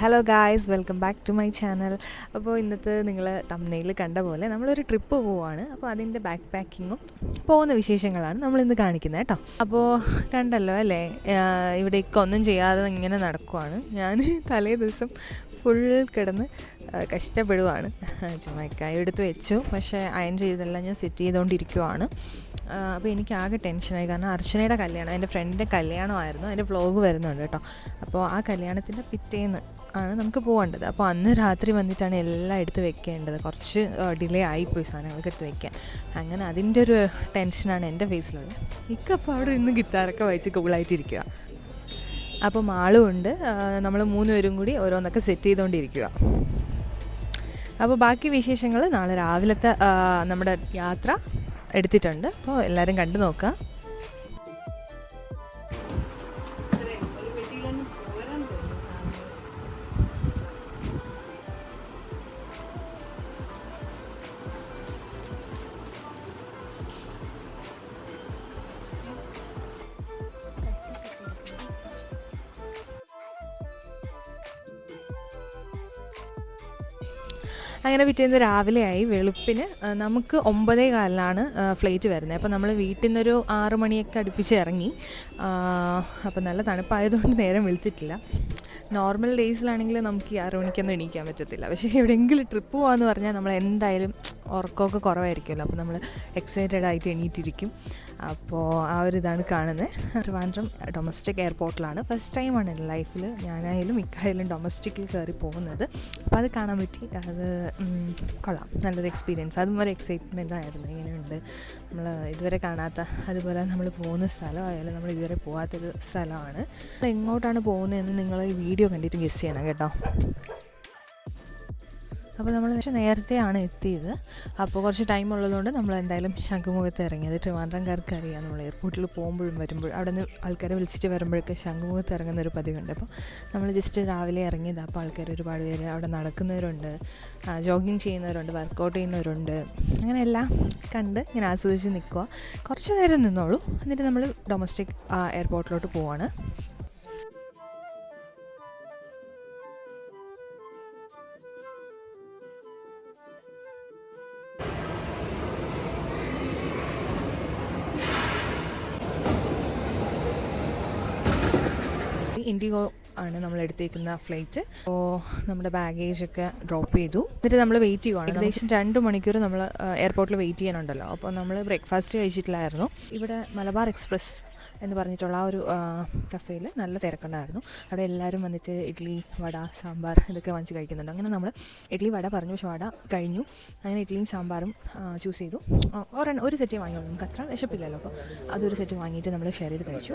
Hello guys welcome back to my channel അപ്പോൾ ഇന്നത്തെ നിങ്ങൾ തമ്മനയിൽ കണ്ട പോലെ നമ്മളൊരു ട്രിപ്പ് പോവുകയാണ് അപ്പോൾ അതിന്റെ ബാക്ക് പാക്കിങ്ങും പോകുന്ന വിശേഷങ്ങളാണ് നമ്മളിന്ന് കാണിക്കുന്നത് കേട്ടോ. അപ്പോൾ കണ്ടല്ലോ അല്ലേ? ആഹ് ഇവിടെ ഇക്ക ഒന്നും ചെയ്യാതെ ഇങ്ങനെ നടക്കുവാണ്. ഞാൻ തലേ ദിവസം ഫുൾ കിടന്ന് കഷ്ടപ്പെടുവാണ്. ചുമക്കായ എടുത്ത് വെച്ചു. പക്ഷേ അയൺ ചെയ്തെല്ലാം ഞാൻ സെറ്റ് ചെയ്തുകൊണ്ടിരിക്കുവാണ് അപ്പോൾ എനിക്ക് ആകെ ടെൻഷനായി. കാരണം അർച്ചനയുടെ കല്യാണം എന്റെ ഫ്രണ്ടിന്റെ കല്യാണമായിരുന്നു. അതിന്റെ വ്ലോഗ് വരുന്നുണ്ട് കേട്ടോ. അപ്പോൾ ആ കല്യാണത്തിന്റെ പിറ്റേന്ന് ആണ് നമുക്ക് പോകേണ്ടത് അപ്പോൾ അന്ന് രാത്രി വന്നിട്ടാണ് എല്ലാം എടുത്ത് വെക്കേണ്ടത്. കുറച്ച് ഡിലേ ആയിപ്പോയി സാധനങ്ങളൊക്കെ എടുത്ത് വെക്കാൻ. അങ്ങനെ അതിന്റെ ഒരു ടെൻഷനാണ് എന്റെ ഫേസിലുള്ളത്. ഇക്കപ്പോൾ അവിടെ ഇന്ന് ഗിത്താറൊക്കെ വായിച്ച് കൂളായിട്ടിരിക്കുക അപ്പോൾ മാളും ഉണ്ട്. നമ്മൾ മൂന്നുപേരും കൂടി ഓരോന്നൊക്കെ സെറ്റ് ചെയ്തുകൊണ്ടിരിക്കുക അപ്പോൾ ബാക്കി വിശേഷങ്ങൾ നാളെ രാവിലത്തെ നമ്മുടെ യാത്ര എടുത്തിട്ടുണ്ട്. അപ്പോൾ എല്ലാവരും കണ്ടു നോക്കുക. അങ്ങനെ പിറ്റേന്ന് രാവിലെയായി വെളുപ്പിന് നമുക്ക് ഒമ്പതേ കാലിലാണ് ഫ്ലൈറ്റ് വരുന്നത്. അപ്പോൾ നമ്മൾ വീട്ടിൽ നിന്നൊരു ആറ് മണിയൊക്കെ അടുപ്പിച്ച് ഇറങ്ങി അപ്പോൾ നല്ല തണുപ്പായതുകൊണ്ട് നേരം വെളുത്തിട്ടില്ല. നോർമൽ ഡേയ്സിലാണെങ്കിൽ നമുക്ക് ഈ ആറ് മണിക്കൊന്നും എണീക്കാൻ പറ്റത്തില്ല. പക്ഷേ എവിടെയെങ്കിലും ട്രിപ്പ് പോകാമെന്ന് പറഞ്ഞാൽ നമ്മൾ എന്തായാലും ഉറക്കമൊക്കെ കുറവായിരിക്കുമല്ലോ. അപ്പോൾ നമ്മൾ എക്സൈറ്റഡ് ആയിട്ട് എണീറ്റിരിക്കും. അപ്പോൾ ആ ഒരു ഇതാണ് കാണുന്നത്. ട്രിവാൻഡ്രം ഡൊമസ്റ്റിക് എയർപോർട്ടിലാണ് ഫസ്റ്റ് ടൈമാണ് എന്റെ ലൈഫിൽ ഞാനായാലും മിക്കായാലും ഡൊമസ്റ്റിക്കിൽ കയറി പോകുന്നത്. അപ്പോൾ അത് കാണാൻ പറ്റി. അത് കൊള്ളാം. നല്ലൊരു എക്സ്പീരിയൻസ് അതും ഒരു എക്സൈറ്റ്മെന്റ് ആയിരുന്നു. ഇങ്ങനെയുണ്ട്. നമ്മൾ ഇതുവരെ കാണാത്ത അതുപോലെ നമ്മൾ പോകുന്ന സ്ഥലം ആയാലും നമ്മൾ ഇതുവരെ പോകാത്തൊരു സ്ഥലമാണ്. എങ്ങോട്ടാണ് പോകുന്നതെന്ന് നിങ്ങൾ ഈ വീഡിയോ കണ്ടിട്ട് ഗസ് ചെയ്യണം കേട്ടോ. അപ്പോൾ നമ്മൾ നേരത്തെയാണ് എത്തിയത്. അപ്പോൾ കുറച്ച് ടൈം ഉള്ളതുകൊണ്ട് നമ്മൾ എന്തായാലും ശംഖുമുഖത്ത് ഇറങ്ങിയത്. ട്രിവാൻഡ്രംകാർക്ക് അറിയാം നമ്മൾ എയർപോർട്ടിൽ പോകുമ്പോഴും വരുമ്പോഴും അവിടെ നിന്ന് ആൾക്കാരെ വിളിച്ചിട്ട് വരുമ്പോഴൊക്കെ ശംഖുമുഖത്ത് ഇറങ്ങുന്ന ഒരു പതിവുണ്ട്. അപ്പോൾ നമ്മൾ ജസ്റ്റ് രാവിലെ ഇറങ്ങിയത്. അപ്പോൾ ആൾക്കാർ ഒരുപാട് പേര് അവിടെ നടക്കുന്നവരുണ്ട് ജോഗിങ് ചെയ്യുന്നവരുണ്ട് വർക്കൗട്ട് ചെയ്യുന്നവരുണ്ട്. അങ്ങനെയെല്ലാം കണ്ട് ഇങ്ങനെ ആസ്വദിച്ച് നിൽക്കുക കുറച്ച് നേരം നിന്നോളൂ. എന്നിട്ട് നമ്മൾ ഡൊമസ്റ്റിക് എയർപോർട്ടിലോട്ട് പോവാണ്. ഇൻഡിഗോ ആണ് നമ്മൾ എടുത്തേക്കുന്ന ഫ്ലൈറ്റ് അപ്പോൾ നമ്മുടെ ബാഗേജ് ഒക്കെ ഡ്രോപ്പ് ചെയ്തു. എന്നിട്ട് നമ്മൾ വെയിറ്റ് ചെയ്യുവാണ്. ഏകദേശം രണ്ട് മണിക്കൂർ നമ്മൾ എയർപോർട്ടിൽ വെയിറ്റ് ചെയ്യാനുണ്ടല്ലോ. അപ്പോൾ നമ്മൾ ബ്രേക്ക്ഫാസ്റ്റ് കഴിച്ചിട്ടില്ലായിരുന്നു. ഇവിടെ മലബാർ എക്സ്പ്രസ് എന്ന് പറഞ്ഞിട്ടുള്ള ആ ഒരു കഫേയിൽ നല്ല തിരക്കുണ്ടായിരുന്നു. അവിടെ എല്ലാവരും വന്നിട്ട് ഇഡ്ഡലി വട സാമ്പാർ ഇതൊക്കെ വാങ്ങിച്ച് കഴിക്കുന്നുണ്ട്. അങ്ങനെ നമ്മൾ ഇഡ്ഡലി വട പറഞ്ഞു. പക്ഷേ വട കഴിഞ്ഞു. അങ്ങനെ ഇഡ്ഡലിയും സാമ്പാറും ചൂസ് ചെയ്തു. ഒരെണ്ണം ഒരു സെറ്റ് വാങ്ങിയുള്ളൂ. നമുക്ക് അത്ര വിശപ്പില്ലല്ലോ. അപ്പോൾ അതൊരു സെറ്റ് വാങ്ങിയിട്ട് നമ്മൾ ഷെയർ ചെയ്ത് കഴിച്ചു.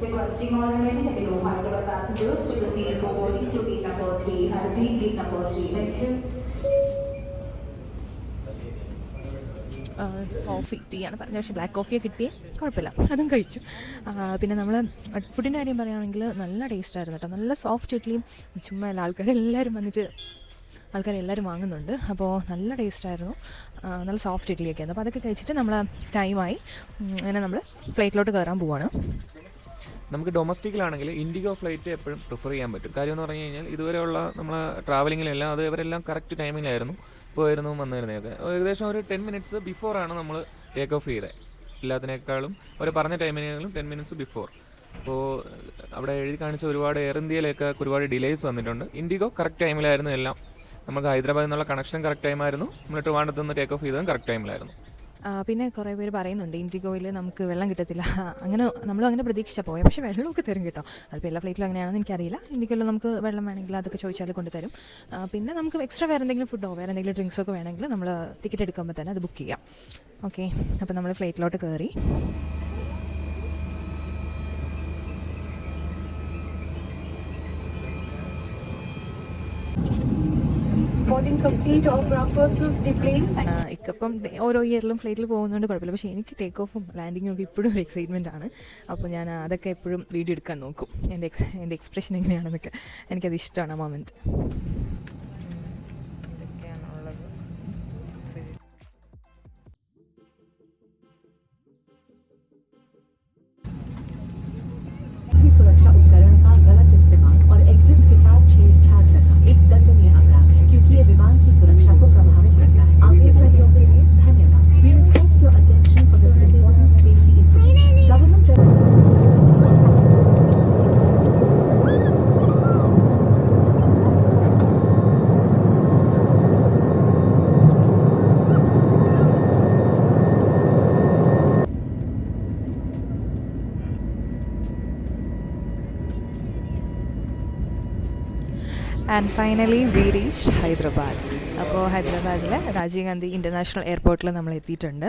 Requesting all remaining Indigo Hyderabad passengers to proceed for boarding through gate number three. I repeat, gate number three. Thank you. Coffee tea ആണ് പറഞ്ഞത് പക്ഷേ ബ്ലാക്ക് കോഫിയെ കിട്ടിയേ കുഴപ്പമില്ല അതും കഴിച്ചു പിന്നെ നമ്മൾ ഫുഡിന്റെ കാര്യം പറയുകയാണെങ്കിൽ നല്ല ടേസ്റ്റ് ആയിരുന്നു കേട്ടോ നല്ല സോഫ്റ്റ് ഇഡ്ഡലിയും ചുമ്മാ എല്ലാ ആൾക്കാരെല്ലാവരും വന്നിട്ട് ആൾക്കാരെല്ലാവരും വാങ്ങുന്നുണ്ട് അപ്പോൾ നല്ല ടേസ്റ്റ് ആയിരുന്നു ആ, നല്ല സോഫ്റ്റ് ഇഡ്ഡലിയൊക്കെ ആയിരുന്നു. അപ്പോൾ അതൊക്കെ കഴിച്ചിട്ട് നമ്മൾ ടൈമായി അങ്ങനെ നമ്മൾ ഫ്ലൈറ്റിലോട്ട് കയറാൻ പോവാണ്. നമുക്ക് ഡൊമസ്റ്റിക്കിലാണെങ്കിൽ ഇൻഡിഗോ ഫ്ലൈറ്റ് എപ്പോഴും പ്രിഫർ ചെയ്യാൻ പറ്റും. കാര്യം എന്ന് പറഞ്ഞു കഴിഞ്ഞാൽ ഇതുവരെയുള്ള നമ്മൾ ട്രാവലിങ്ങിലെല്ലാം അത് ഇവരെല്ലാം കറക്റ്റ് ടൈമിലായിരുന്നു പോയിരുന്നു വന്നിരുന്നതൊക്കെ ഏകദേശം ഒരു ടെൻ മിനിറ്റ്സ് ബിഫോർ ആണ് നമ്മൾ ടേക്ക് ഓഫ് ചെയ്തത് എല്ലാത്തിനേക്കാളും അവർ പറഞ്ഞ ടൈമിനേക്കാളും ടെൻ മിനിറ്റ്സ് ബിഫോർ അപ്പോൾ അവിടെ എഴുതി കാണിച്ച ഒരുപാട് എയർ ഇന്ത്യയിലേക്ക് ഒരുപാട് ഡിലേസ് വന്നിട്ടുണ്ട്. ഇൻഡിഗോ കറക്റ്റ് ടൈമിലായിരുന്നു എല്ലാം. നമുക്ക് ഹൈദരാബാദിൽ നിന്നുള്ള കണക്ഷൻ കറക്റ്റ് ടൈമായിരുന്നു നമ്മൾ ട്രിവാൻഡ്രത്ത് നിന്ന് ടേക്ക് ഓഫ് ചെയ്തതും കറക്റ്റ് ടൈമിലായിരുന്നു പിന്നെ കുറേ പേര് പറയുന്നുണ്ട് ഇൻഡിഗോയിൽ നമുക്ക് വെള്ളം കിട്ടത്തില്ല. അങ്ങനെ നമ്മൾ അങ്ങനെ പ്രതീക്ഷിച്ചാൽ പോയത് പക്ഷേ വെള്ളമൊക്കെ തരും കേട്ടോ. അതിപ്പോൾ എല്ലാ ഫ്ലൈറ്റിലും അങ്ങനെയാണെന്ന് എനിക്കറിയില്ല. ഇൻഡിഗോയിൽ നമുക്ക് വെള്ളം വേണമെങ്കിൽ അതൊക്കെ ചോദിച്ചാൽ കൊണ്ടുതരും. പിന്നെ നമുക്ക് എക്സ്ട്രാ വേറെ എന്തെങ്കിലും ഫുഡോ വേറെ എന്തെങ്കിലും ഡ്രിങ്ക്സോ ഒക്കെ വേണമെങ്കിൽ നമ്മൾ ടിക്കറ്റ് എടുക്കുമ്പോൾ തന്നെ അത് ബുക്ക് ചെയ്യാം. ഓക്കെ അപ്പോൾ നമ്മൾ ഫ്ലൈറ്റിലോട്ട് കയറി Boarding complete, all Bradford to the plane. ആ, ഇക്കപ്പം ഓരോ ഇയറിലും ഫ്ലൈറ്റിൽ പോകുന്നതുകൊണ്ട് കുഴപ്പമില്ല. പക്ഷേ എനിക്ക് ടേക്ക് ഓഫും ലാൻഡിങ്ങും ഒക്കെ ഇപ്പോഴും ഒരു എക്സൈറ്റ്മെന്റ് ആണ്. അപ്പോൾ ഞാൻ അതൊക്കെ എപ്പോഴും വീഡിയോ എടുക്കാൻ നോക്കും. എന്റെ എന്റെ എക്സ്പ്രഷൻ എങ്ങനെയാണെന്നൊക്കെ. എനിക്കത് ഇഷ്ടമാണ് ആ moment and finally we reach Hyderabad അപ്പോൾ ഹൈദരാബാദിലെ രാജീവ് ഗാന്ധി ഇന്റർനാഷണൽ എയർപോർട്ടിൽ നമ്മൾ എത്തിയിട്ടുണ്ട്.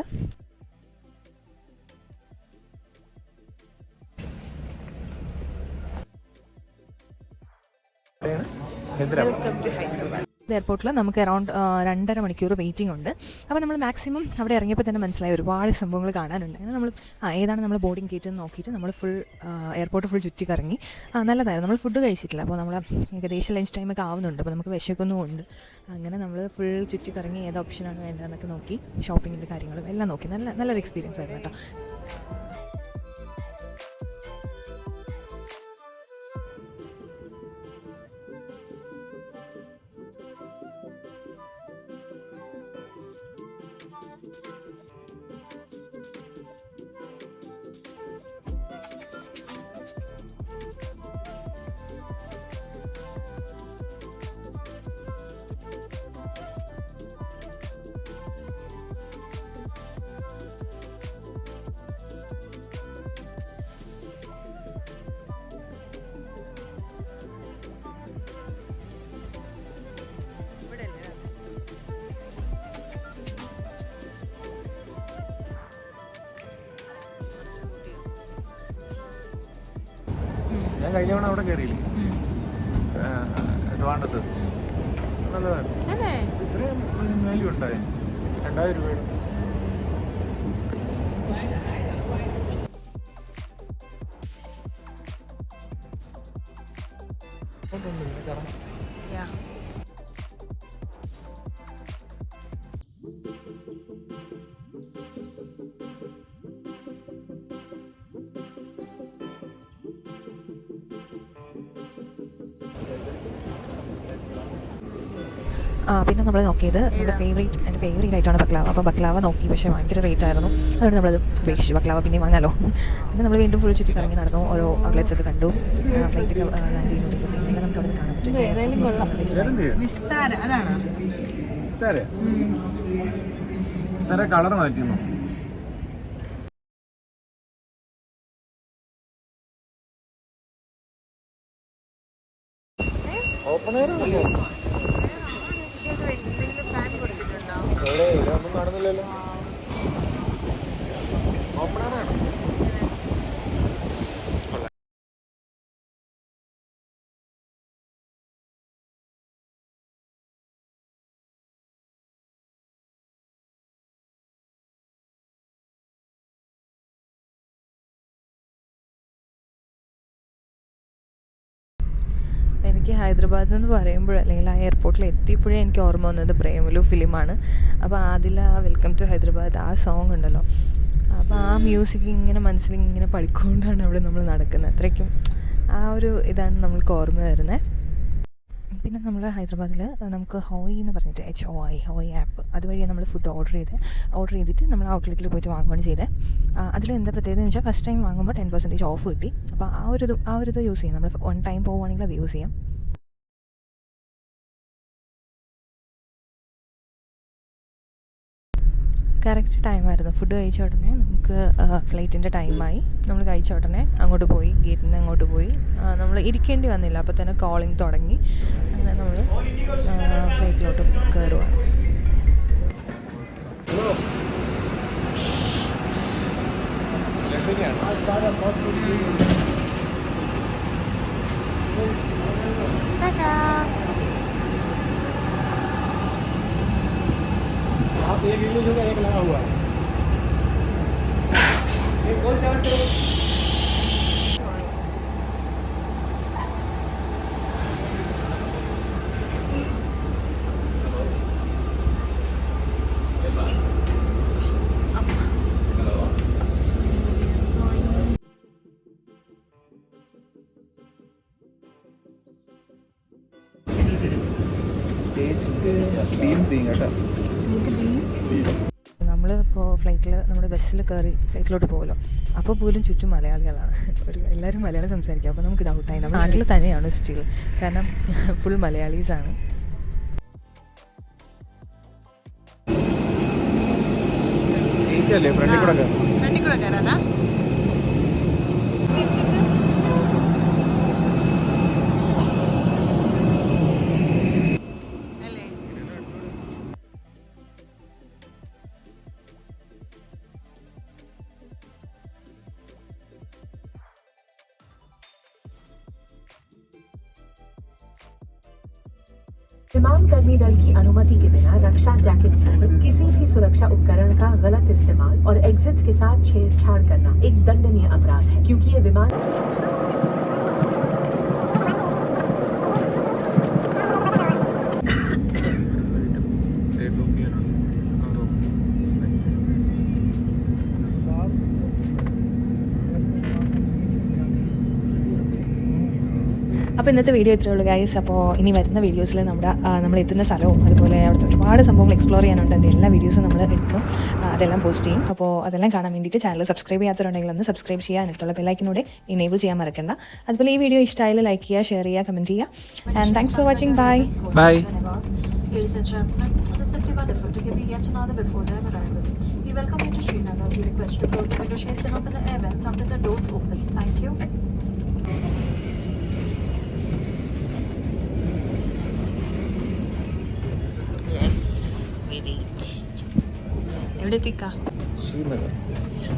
എയർപോർട്ടിൽ നമുക്ക് അറൗണ്ട് രണ്ടര മണിക്കൂർ വെയിറ്റിംഗ് ഉണ്ട്. അപ്പോൾ നമ്മൾ മാക്സിമം അവിടെ ഇറങ്ങിയപ്പോൾ തന്നെ മനസ്സിലായി ഒരുപാട് സംഭവങ്ങൾ കാണാനുണ്ട്. അങ്ങനെ നമ്മൾ ഏതാണ് നമ്മൾ ബോർഡിംഗ് ഗേറ്റ് എന്ന് നോക്കിയിട്ട് നമ്മൾ ഫുൾ എയർപോർട്ട് ഫുൾ ചുറ്റി കറങ്ങി നല്ലതായിരുന്നു. നമ്മൾ ഫുഡ് കഴിച്ചിട്ടില്ല. അപ്പോൾ നമ്മൾ ഏകദേശം ലഞ്ച് ടൈമൊക്കെ ആവുന്നുണ്ട്. അപ്പോൾ നമുക്ക് വിശക്കൊന്നും ഉണ്ട്. അങ്ങനെ നമ്മൾ ഫുൾ ചുറ്റി കറങ്ങി ഏത് ഓപ്ഷനാണ് വേണ്ടതെന്നൊക്കെ നോക്കി ഷോപ്പിങ്ങിന്റെ കാര്യങ്ങളും എല്ലാം നോക്കി. നല്ല നല്ലൊരു എക്സ്പീരിയൻസ് ആയിരുന്നു കേട്ടോ. കഴിഞ്ഞ തവണ അവിടെ കയറിയില്ലേ? ട്രിവാൻഡത്ത് നല്ലതാണ് ഇത്രയും വാല്യൂ ഉണ്ടായി. രണ്ടായിരം രൂപയുടെ. ആ പിന്നെ നമ്മൾ നോക്കിയത് നമ്മുടെ ഫേവറേറ്റ് എന്റെ ഫേവറേറ്റ് ആയിട്ടാണ് ബക്ലാവ. അപ്പോൾ ബക്ലാവ നോക്കി പക്ഷേ ഭയങ്കര റേറ്റ് ആയിരുന്നു. അതുകൊണ്ട് നമ്മളത് ഉപേക്ഷിച്ചു. ബക്ലാവ പിന്നെ വാങ്ങാലോ. പിന്നെ നമ്മൾ വീണ്ടും ഫുൾ ചുറ്റി കറങ്ങി നടന്നു. ഓരോ ഔട്ട്ലെറ്റ്സ് ഒക്കെ കണ്ടു. ഫ്ലൈറ്റ് ഒക്കെ ലാൻഡ് ചെയ്യുന്നുണ്ട് പിന്നെ നമുക്ക് അവിടെ കാണാൻ പറ്റും. കളർ മാറ്റുന്നു ഓപ്പൺ എയർ അല്ലേ ഇതൊന്നും കാണുന്നില്ലല്ലോ. ഓപ്പൺ എനിക്ക് ഹൈദരാബാദ് എന്ന് പറയുമ്പോൾ അല്ലെങ്കിൽ ആ എയർപോർട്ടിൽ എത്തിയപ്പോഴേ എനിക്ക് ഓർമ്മ വന്നത് പ്രേമലു ഫിലിമാണ്. അപ്പോൾ ആദില വെൽക്കം ടു ഹൈദരാബാദ് ആ സോങ് ഉണ്ടല്ലോ. അപ്പോൾ ആ മ്യൂസിക് ഇങ്ങനെ മനസ്സിൽ ഇങ്ങനെ പഠിക്കൊണ്ടാണ് അവിടെ നമ്മൾ നടക്കുന്നത്. അത്രയ്ക്കും ആ ഒരു ഇതാണ് നമ്മൾക്ക് ഓർമ്മ വരുന്നത് പിന്നെ നമ്മൾ ഹൈദരാബാദിൽ നമുക്ക് ഹോയ് എന്ന് പറഞ്ഞിട്ട് എച്ച് ഒ ഐ ഹോയ് ആപ്പ് അതുവഴി നമ്മൾ ഫുഡ് ഓർഡർ ചെയ്ത്. ഓർഡർ ചെയ്തിട്ട് നമ്മൾ ഔട്ട്ലെറ്റിൽ പോയിട്ട് വാങ്ങുകയാണ് ചെയ്തത് അതിൽ എന്താ പ്രത്യേകത എന്ന് വെച്ചാൽ ഫസ്റ്റ് ടൈം വാങ്ങുമ്പോൾ ടെൻ പെർസെന്റേജ് ഓഫ് കിട്ടി. അപ്പോൾ ആ ഒരു ആ ഒരു ഇത് യൂസ് ചെയ്യാം. നമ്മൾ വൺ ടൈം പോവുകയാണെങ്കിൽ അത് യൂസ് ചെയ്യാം. കറക്റ്റ് ടൈമായിരുന്നു. ഫുഡ് കഴിച്ച ഉടനെ നമുക്ക് ഫ്ലൈറ്റിന്റെ ടൈമായി. നമ്മൾ കഴിച്ച ഉടനെ അങ്ങോട്ട് പോയി ഗേറ്റിന്റെ അങ്ങോട്ട് പോയി. നമ്മൾ ഇരിക്കേണ്ടി വന്നില്ല. അപ്പോൾ തന്നെ കോളിംഗ് തുടങ്ങി. അങ്ങനെ നമ്മൾ ഇപ്പോൾ ഫ്ലൈറ്റിൽ നമ്മുടെ ബസ്സിൽ കയറി ഫ്ലൈറ്റിലോട്ട് പോകുമല്ലോ അപ്പോൾ പോലും ചുറ്റും മലയാളികളാണ്. ഒരു എല്ലാവരും മലയാളം സംസാരിക്കും. അപ്പോൾ നമുക്ക് ഡൗട്ടായി നമ്മുടെ നാട്ടിൽ തന്നെയാണ് സ്റ്റിൽ കാരണം ഫുൾ മലയാളീസാണ് അല്ലേ? ഫ്രണ്ടിൽ കൂടെ കയറാം. विमान कर्मी दल की अनुमति के बिना रक्षा जैकेट सहित किसी भी सुरक्षा उपकरण का गलत इस्तेमाल और एग्जिट के साथ छेड़छाड़ करना एक दंडनीय अपराध है, क्योंकि ये विमान അപ്പോൾ ഇന്നത്തെ വീഡിയോ ഇത്രയേ ഉള്ളൂ ഗൈസ് അപ്പോൾ ഇനി വരുന്ന വീഡിയോസിൽ നമ്മുടെ നമ്മൾ എത്തുന്ന സ്ഥലവും അതുപോലെ അവിടുത്തെ ഒരുപാട് സംഭവങ്ങൾ എക്സ്പ്ലോർ ചെയ്യാനുണ്ട് അതിന്റെ എല്ലാ വീഡിയോസും നമ്മൾ എടുക്കും അതെല്ലാം പോസ്റ്റ് ചെയ്യും അപ്പോൾ അതെല്ലാം കാണാൻ വേണ്ടിയിട്ട് ചാനൽ സബ്സ്ക്രൈബ് ചെയ്യാത്തവരുണ്ടെങ്കിൽ ഒന്ന് സബ്സ്ക്രൈബ് ചെയ്യാൻ അടുത്തുള്ള ബെല്ലൈക്കിനോട് ഇനേബിൾ ചെയ്യാൻ മറക്കണ്ട അതുപോലെ ഈ വീഡിയോ ഇഷ്ടമായാലും ലൈക്ക് ചെയ്യുക ഷെയർ ചെയ്യുക കമന്റ് ചെയ്യുക and thanks for watching bye bye Ladies and gentlemen, it is simply wonderful to give you yet another before time arrival. We welcome you to Srinagar. We request you to close the window shades and open the air vents after the doors open. Thank you. Atlética. Sí,